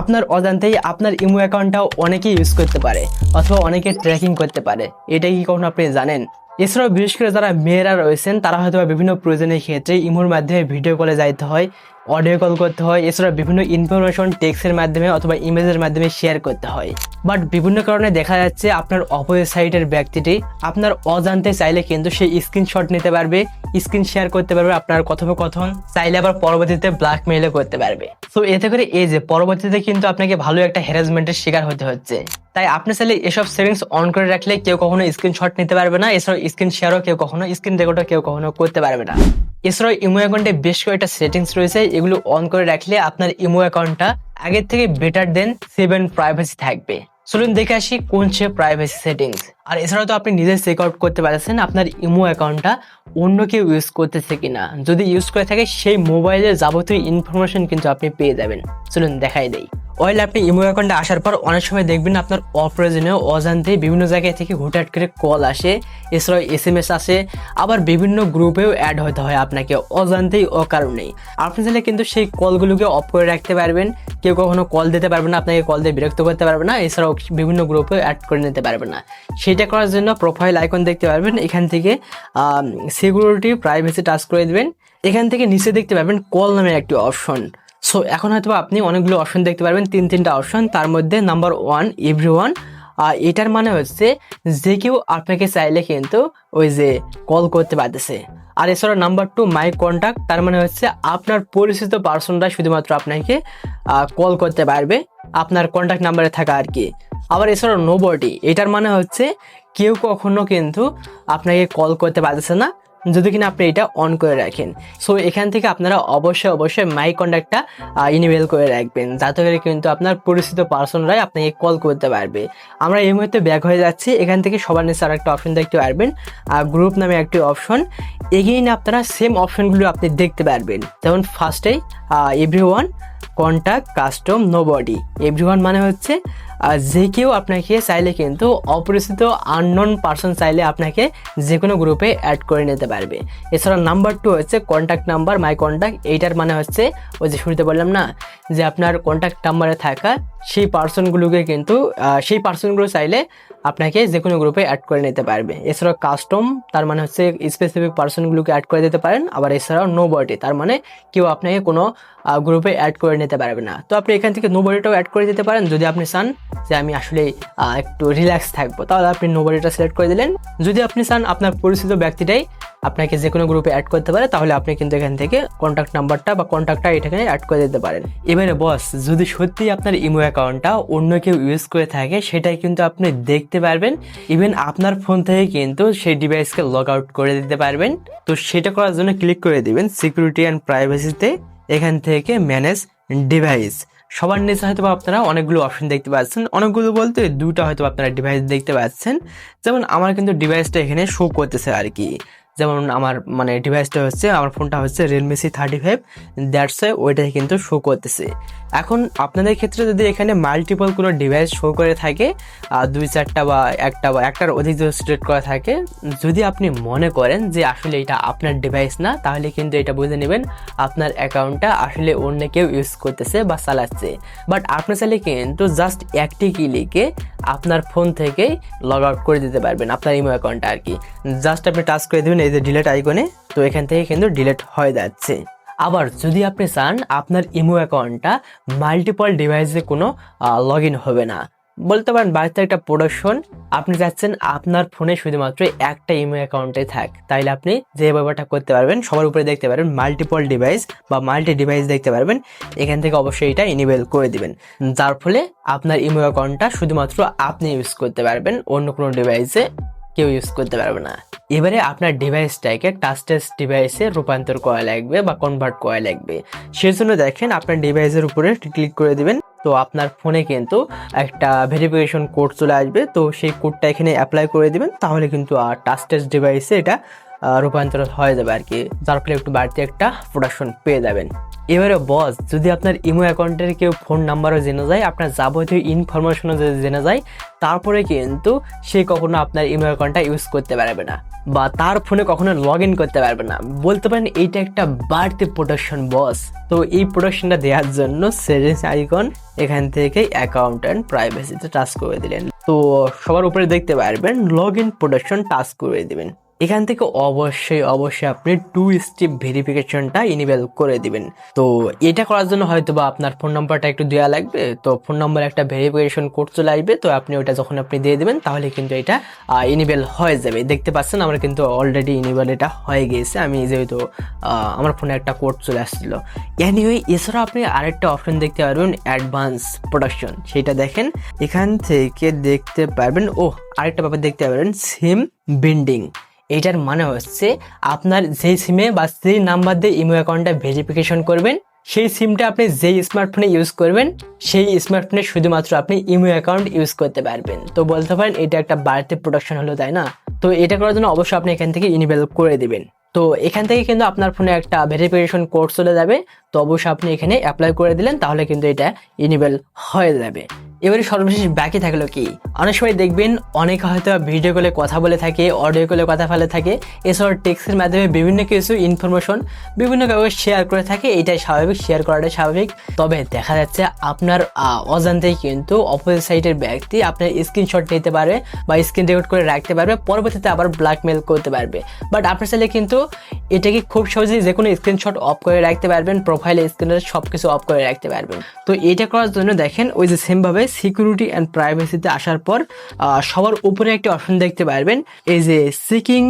আপনার অজান্তেই আপনার ইমো অ্যাকাউন্টটাও অনেকে ইউজ করতে পারে অথবা অনেকে ট্র্যাকিং করতে পারে। এটা কি কখনো আপনি জানেন? এছাড়াও বিশেষ করে যারা মেয়েরা রয়েছেন, তারা হয়তো বিভিন্ন প্রয়োজনের ক্ষেত্রে ইমোর মাধ্যমে ভিডিও কলে যাইতে হয়। অডিও কল করতে হয়, এছাড়া বিভিন্ন ইনফরমেশন টেক্সের মাধ্যমে অথবা ইমেজের মাধ্যমে শেয়ার করতে হয়। বাট বিভিন্ন কারণে দেখা যাচ্ছে আপনার অপোজিট ব্যক্তিটি আপনার অজান্তে চাইলে কিন্তু সেই স্ক্রিনশট নিতে পারবে স্ক্রিন শেয়ার করতে পারবে, আপনার কথোপকথন, চাইলে আবার পরবর্তীতে ব্ল্যাকমেইলও করতে পারবে। তো এতে করে এই যে পরবর্তীতে কিন্তু আপনাকে ভালো একটা হ্যারাসমেন্টের শিকার হতে হচ্ছে। তাই আপনি চাইলে এসব সেটিংস অন করে রাখলে কেউ কখনো স্ক্রিনশট নিতে পারবে না, এছাড়াও স্ক্রিন শেয়ারও কেউ কখনো স্ক্রিন রেকর্ডও কেউ কখনো করতে পারবে না। এছাড়াও ইমো অ্যাকাউন্টে বেশ কয়েকটা সেটিংস রয়েছে এগুলো অন করে রাখলে আপনার ইমো অ্যাকাউন্টটা আগের থেকে বেটার দেন সেভেন প্রাইভেসি থাকবে। চলুন দেখে আসি কোন সে প্রাইভেসি সেটিংস আর এছাড়াও তো আপনি নিজে চেক আউট করতে পারছেন আপনার ইমো অ্যাকাউন্টটা অন্য কেউ ইউজ করতেছে কিনা। যদি ইউজ করে থাকে সেই মোবাইলের যাবতীয় ইনফরমেশন কিন্তু আপনি পেয়ে যাবেন। চলুন দেখাই দেই। ওয়েল আপনি ইমো অ্যাকাউন্টে আসার পর অনেক সময় দেখবেন আপনার অপ্রয়োজনীয় অজান্তে বিভিন্ন জায়গায় থেকে হুটহাট করে কল আসে। এছাড়াও এস এম এস আসে, আবার বিভিন্ন গ্রুপেও অ্যাড হতে হয় আপনাকে, অজান্তেই অকারণেই। আপনি চাইলে কিন্তু সেই কলগুলোকে অফ করে রাখতে পারবেন। কেউ কখনো কল দিতে পারবে না, আপনাকে কল দিয়ে বিরক্ত করতে পারবে না, এছাড়াও বিভিন্ন গ্রুপে অ্যাড করে নিতে পারবে না। সেটা করার জন্য প্রোফাইল আইকন দেখতে পারবেন, এখান থেকে সিকিউরিটি প্রাইভেসি টাচ করে দেবেন। এখান থেকে নিচে দেখতে পারবেন কল নামের একটি অপশন সো এখন হয়তো আপনি অনেকগুলো অপশন দেখতে পারবেন, তিন, তিনটা অপশন তার মধ্যে নাম্বার ওয়ান এভরি ওয়ান এটার মানে হচ্ছে যে কেউ আপনাকে চাইলে কিন্তু ওই যে কল করতে পারতেছে। আর এছাড়া নাম্বার টু মাই কন্ট্যাক্ট তার মানে হচ্ছে আপনার পরিচিত পার্সনরা শুধুমাত্র আপনাকে কল করতে পারবে, আপনার কন্ট্যাক্ট নাম্বারে থাকা আর কি। আবার এছাড়া নো বডি এটার মানে হচ্ছে কেউ কখনো কিন্তু আপনাকে কল করতে পারতেছে না যদি কিনা আপনি এটা অন করে রাখেন। সো এখান থেকে আপনারা অবশ্যই অবশ্যই মাই কন্ট্যাক্টটা ইনিমেল করে রাখবেন। যাতে করে কিন্তু আপনার পরিচিত পার্সনরাই আপনাকে কল করতে পারবে। আমরা এই মুহূর্তে ব্যাক হয়ে যাচ্ছি। এখান থেকে সবার নিচে আর একটা অপশন দেখতে পারবেন আর গ্রুপ নামে একটি অপশন এগেইন আপনারা সেম অপশনগুলো আপনি দেখতে পারবেন। যেমন ফার্স্টেই everyone contact custom nobody everyone মানে হচ্ছে যে কেউ আপনাকে চাইলে কিন্তু অপরিচিত আননোন পার্সন চাইলে আপনাকে যে কোনো গ্রুপে অ্যাড করে নিতে পারবে। এছাড়া নাম্বার টু হচ্ছে কন্ট্যাক্ট নাম্বার মাই কন্ট্যাক্ট এইটার মানে হচ্ছে ওই যে শুরুতে বললাম না, যে আপনার কন্ট্যাক্ট নাম্বারে থাকা সেই পার্সনগুলোকে কিন্তু সেই পার্সনগুলো চাইলে আপনাকে যে কোনো গ্রুপে অ্যাড করে নিতে পারবে। এছাড়াও কাস্টম তার মানে হচ্ছে স্পেসিফিক পার্সনগুলোকে অ্যাড করে দিতে পারেন, আবার এছাড়াও নো বডি তার মানে কেউ আপনাকে কোনো গ্রুপে অ্যাড করে নিতে পারবে না। তো আপনি এখান থেকে নো বডিটাও অ্যাড করে দিতে পারেন, যদি আপনি চান যে আমি আসলে একটু রিল্যাক্স থাকব। তাহলে আপনি নো বডিটা সিলেক্ট করে দিলেন। যদি আপনি চান আপনার পরিচিত ব্যক্তিটাই আপনাকে যে কোনো গ্রুপে অ্যাড করতে পারে, তাহলে আপনি কিন্তু এখান থেকে কন্ট্যাক্ট নাম্বারটা বা কন্ট্যাক্টটা এখানে অ্যাড করে দিতে পারেন। এবারে বস যদি সত্যি আপনার ইমো অ্যাকাউন্টটা অন্য কেউ ইউজ করে থাকে, সেটাই কিন্তু আপনি দেখতে পারবেন। ইভেন আপনার ফোন থেকে কিন্তু সেই ডিভাইসকে লগ আউট করে দিতে পারবেন। তো সেটা করার জন্য ক্লিক করে দিবেন সিকিউরিটি অ্যান্ড প্রাইভেসিতে এখান থেকে ম্যানেজ ডিভাইস সবার নিচে হয়তো আপনারা অনেকগুলো অপশন দেখতে পাচ্ছেন। অনেকগুলো বলতে দুটো হয়তো আপনারা ডিভাইস দেখতে পাচ্ছেন। যেমন আমার কিন্তু ডিভাইসটা এখানে শো করতেছে আর কি যেমন আমার মানে ডিভাইসটা হচ্ছে, আমার ফোনটা হচ্ছে Realme C thirty five that's ওইটাই কিন্তু শো করতেছে। এখন আপনাদের ক্ষেত্রে যদি এখানে মাল্টিপল কোনো ডিভাইস শো করে থাকে দুই চারটা বা একটা বা একটার অধিক যদি সিলেক্ট করা থাকে, যদি আপনি মনে করেন যে আসলে এটা আপনার ডিভাইস না, তাহলে কিন্তু এটা বুঝে নেবেন আপনার অ্যাকাউন্টটা আসলে অন্য কেউ ইউজ করতেছে বা চালাচ্ছে। বাট আপনি চাইলে কিন্তু জাস্ট একটি ক্লিকে আপনার ফোন থেকেই লগ আউট করে দিতে পারবেন, আপনার ইমো অ্যাকাউন্টটা আর কি। জাস্ট আপনি টাচ করে দেবেন এই যে ডিলেট আইকনে তো এখান থেকে কিন্তু ডিলেট হয়ে যাচ্ছে। আবার যদি আপনি চান, আপনার ইমো অ্যাকাউন্টটা মাল্টিপল ডিভাইসে কোনো লগ হবে না। বলতে পারেন বাড়িতে একটা প্রোডাকশন আপনি চাচ্ছেন আপনার ফোনে শুধুমাত্র একটা ইমো অ্যাকাউন্টে থাক। তাইলে আপনি যে ব্যাপারটা করতে পারবেন, সবার উপরে দেখতে পারবেন মাল্টিপল ডিভাইস বা মাল্টি ডিভাইস দেখতে পারবেন। এখান থেকে অবশ্যই এটা ইনেবল করে দিবেন। যার ফলে আপনার ইমো অ্যাকাউন্টটা শুধুমাত্র আপনি ইউজ করতে পারবেন, অন্য কোনো ডিভাইসে কেউ ইউজ করতে পারবে না। এবারে আপনার ডিভাইসটাকে টাচটেস ডিভাইসে রূপান্তর করা লাগবে বা কনভার্ট করা লাগবে। সেজন্য দেখেন আপনার ডিভাইসের উপরে ক্লিক করে দিবেন। তো আপনার ফোনে কিন্তু একটা ভেরিফিকেশন কোড চলে আসবে। তো সেই কোডটা এখানে অ্যাপ্লাই করে দিবেন, তাহলে কিন্তু আর টাচটেস ডিভাইসে এটা রূপান্তর হয়ে যাবে আর কি যার ফলে একটু বাড়তি একটা প্রোডাকশন পেয়ে যাবেন। এবারে বস যদি আপনার ইমো অ্যাকাউন্টের কেউ ফোন নাম্বারও জেনে যায়, আপনার যাবতীয় ইনফরমেশনও যদি জেনে যায়, তারপরে কিন্তু সে কখনো আপনার ইমো অ্যাকাউন্টটা ইউজ করতে পারবে না বা তার ফোনে কখনো লগ ইন করতে পারবে না। বলতে পারেন এইটা একটা বাড়তি প্রোটেকশন বস তো এই প্রোটেকশনটা দেওয়ার জন্য সেটিংস আইকন এখান থেকে অ্যাকাউন্ট অ্যান্ড প্রাইভেসিতে টাচ করে দিলেন। তো সবার উপরে দেখতে পারবেন লগ ইন প্রোটেকশন টাচ করে দিবেন। এখান থেকে অবশ্যই অবশ্যই আপনি টু স্টেপ ভেরিফিকেশনটা ইনিবেল করে দিবেন। তো এটা করার জন্য হয়তো বা আপনার ফোন নাম্বারটা একটু দেওয়া লাগবে। তো ফোন নাম্বার একটা ভেরিফিকেশন কোড চলে আসবে। তো আপনি ওটা যখন আপনি দিয়ে দেবেন, তাহলে কিন্তু এটা ইনিবেল হয়ে যাবে। দেখতে পাচ্ছেন আমার কিন্তু অলরেডি ইনিবেল এটা হয়ে গিয়েছে। আমি যেহেতু আমার ফোনে একটা কোড চলে আসছিল। এনিওয়ে এছাড়া আপনি আরেকটা অপশন দেখতে পারবেন অ্যাডভান্স প্রোডাকশন সেটা দেখেন, এখান থেকে দেখতে পারবেন ও আরেকটা ব্যাপার দেখতে পারবেন সিম বিন্ডিং এটার মানে হচ্ছে আপনার যেই সিমে বা যেই নাম্বার দিয়ে ইমো অ্যাকাউন্টটা ভেরিফিকেশন করবেন, সেই সিমটা আপনি যেই স্মার্টফোনে ইউজ করবেন, সেই স্মার্টফোনে শুধুমাত্র আপনি ইমো অ্যাকাউন্ট ইউজ করতে পারবেন। তো বলতে পারেন এটা একটা বাড়তি প্রোডাকশন হলো, তাই না? তো এটা করার জন্য অবশ্যই আপনি এখান থেকে ইনিবেল করে দিবেন। তো এখান থেকে কিন্তু আপনার ফোনে একটা ভেরিফিকেশন কোড চলে যাবে। তো অবশ্যই আপনি এখানে অ্যাপ্লাই করে দিলেন, তাহলে কিন্তু এটা ইনিবেল হয়ে যাবে। এবারে সর্বশেষ বাকি থাকল কি? অনেক সময় দেখবেন অনেকে হয়তো ভিডিও কলে কথা বলে থাকে অডিও কলে কথা ফেলে থাকে। এছাড়াও টেক্সটের মাধ্যমে বিভিন্ন কিছু ইনফরমেশন বিভিন্ন কাউকে শেয়ার করে থাকে, এটাই স্বাভাবিক শেয়ার করাটাই স্বাভাবিক। তবে দেখা যাচ্ছে আপনার অজান্তেই কিন্তু অপোজিট সাইডের ব্যক্তি আপনার স্ক্রিনশট নিতে পারে বা স্ক্রিন রেকর্ড করে রাখতে পারবে, পরবর্তীতে আবার ব্ল্যাকমেল করতে পারবে। বাট আপনার চাইলে কিন্তু এটাকে খুব সহজেই যে কোনো স্ক্রিনশট অফ করে রাখতে পারবেন প্রোফাইলে স্ক্রিনের সব কিছু অফ করে রাখতে পারবেন। তো এটা করার জন্য দেখেন ওই যে সেমভাবে সিকিউরিটি অ্যান্ড প্রাইভেসিতে আসার পর সবার উপরে একটি অপশন দেখতে পারবেন, এই যে সিকিং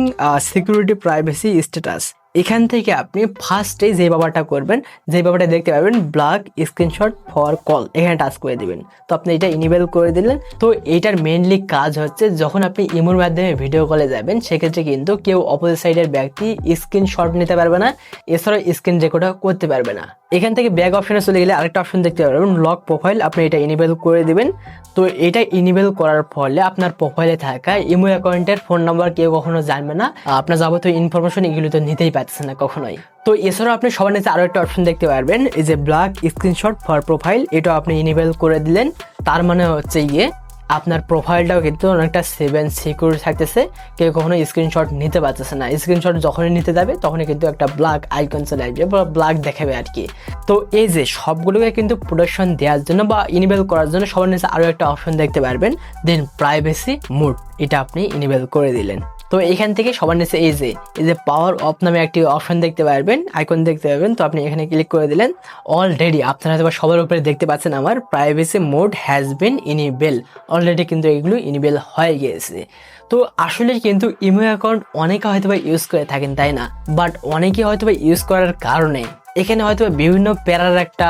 সিকিউরিটি প্রাইভেসি স্ট্যাটাস এখান থেকে আপনি ফার্স্টে যে ব্যাপারটা করবেন, যে ব্যাপারটা দেখতে পারবেন ব্ল্যাক স্ক্রিনশট ফর কল এখানে টাচ করে দিবেন। তো আপনি এটা ইনিবেল করে দিলেন। তো এটার মেইনলি কাজ হচ্ছে যখন আপনি ইমোর মাধ্যমে ভিডিও কলে যাবেন, সেক্ষেত্রে কিন্তু কেউ অপোজিট সাইডের ব্যক্তি স্ক্রিনশট নিতে পারবে না, এছাড়াও স্ক্রিন রেকর্ডও করতে পারবে না। এখান থেকে ব্যাক অপশনে চলে গেলে আরেকটা অপশন দেখতে পারবেন লক প্রোফাইল আপনি এটা ইনিবেল করে দিবেন। তো এটা ইনিবেল করার ফলে আপনার প্রোফাইলে থাকা ইমো অ্যাকাউন্টের ফোন নাম্বার কেউ কখনো জানবে না। আপনার যাবতীয় ইনফরমেশন এগুলো তো নিতেই পারছে না কখনোই। তো এছাড়াও আপনি সবার নিচে আরও একটা অপশন দেখতে পারবেন, এই যে ব্ল্যাক স্ক্রিনশট ফর প্রোফাইল এটা আপনি ইনিবেল করে দিলেন। তার মানে হচ্ছে গিয়ে আপনার প্রোফাইলটাও কিন্তু অনেকটা সেভেন সিকিউর থাকতেছে। কেউ কখনো স্ক্রিনশট নিতে পারতেছে না। স্ক্রিনশট যখনই নিতে যাবে, তখনই কিন্তু একটা ব্ল্যাক আইকন চলে আসবে বা ব্ল্যাক দেখাবে আর কি। তো এই যে সবগুলোকে কিন্তু প্রোটেকশন দেওয়ার জন্য বা ইনিবেল করার জন্য সবার নিচে আরও একটা অপশন দেখতে পারবেন দেন প্রাইভেসি মুড এটা আপনি ইনিবেল করে দিলেন। তো এখান থেকে সবার নিচে এই যে এই যে পাওয়ার অফ নামে একটি অপশন দেখতে পারবেন আইকন দেখতে পারবেন। তো আপনি এখানে ক্লিক করে দিলেন অলরেডি আপনারা হয়তো সবার উপরে দেখতে পাচ্ছেন আমার privacy mode has been enabled already কিন্তু এগুলো ইনিবেল হয়ে গিয়েছে। তো আসলে কিন্তু ইমো অ্যাকাউন্ট অনেকে হয়তো ইউজ করে থাকেন, তাই না? বাট অনেকে হয়তো ইউজ করার কারণে এখানে হয়তো বিভিন্ন প্যারার একটা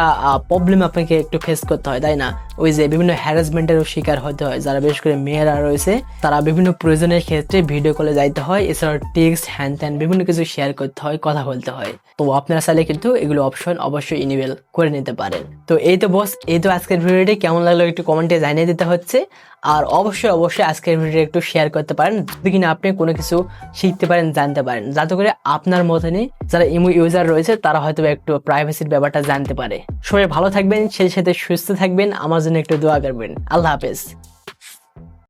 প্রবলেম আপনাকে একটু ফেস করতে হয়, তাই না? ওই যে বিভিন্ন হ্যারাসমেন্টেরও শিকার হতে হয়, যারা বিশেষ করে মেয়েরা রয়েছে, তারা বিভিন্ন প্রয়োজনের ক্ষেত্রে ভিডিও কলে যাইতে হয়, এছাড়াও টেক্সট হ্যান ত্যান বিভিন্ন কিছু শেয়ার করতে হয়, কথা বলতে হয়। তো আপনারা চাইলে কিন্তু এগুলো অপশন অবশ্যই ইনিবেল করে নিতে পারেন। তো এই তো বস এই তো আজকের ভিডিওটি কেমন লাগল একটু কমেন্টে জানিয়ে দিতে হচ্ছে। আর অবশ্যই অবশ্যই আজকের ভিডিও একটু শেয়ার করতে পারেন, যদি কিনা আপনি কোনো কিছু শিখতে পারেন, জানতে পারেন। যাতে করে আপনার মতনই যারা ইমো ইউজার রয়েছে, তারা হয়তো একটু প্রাইভেসির ব্যাপারটা জানতে পারে। সবাই ভালো থাকবেন, সেই সাথে সুস্থ থাকবেন, আমার জন্য একটু দোয়া করবেন। আল্লাহ হাফেজ।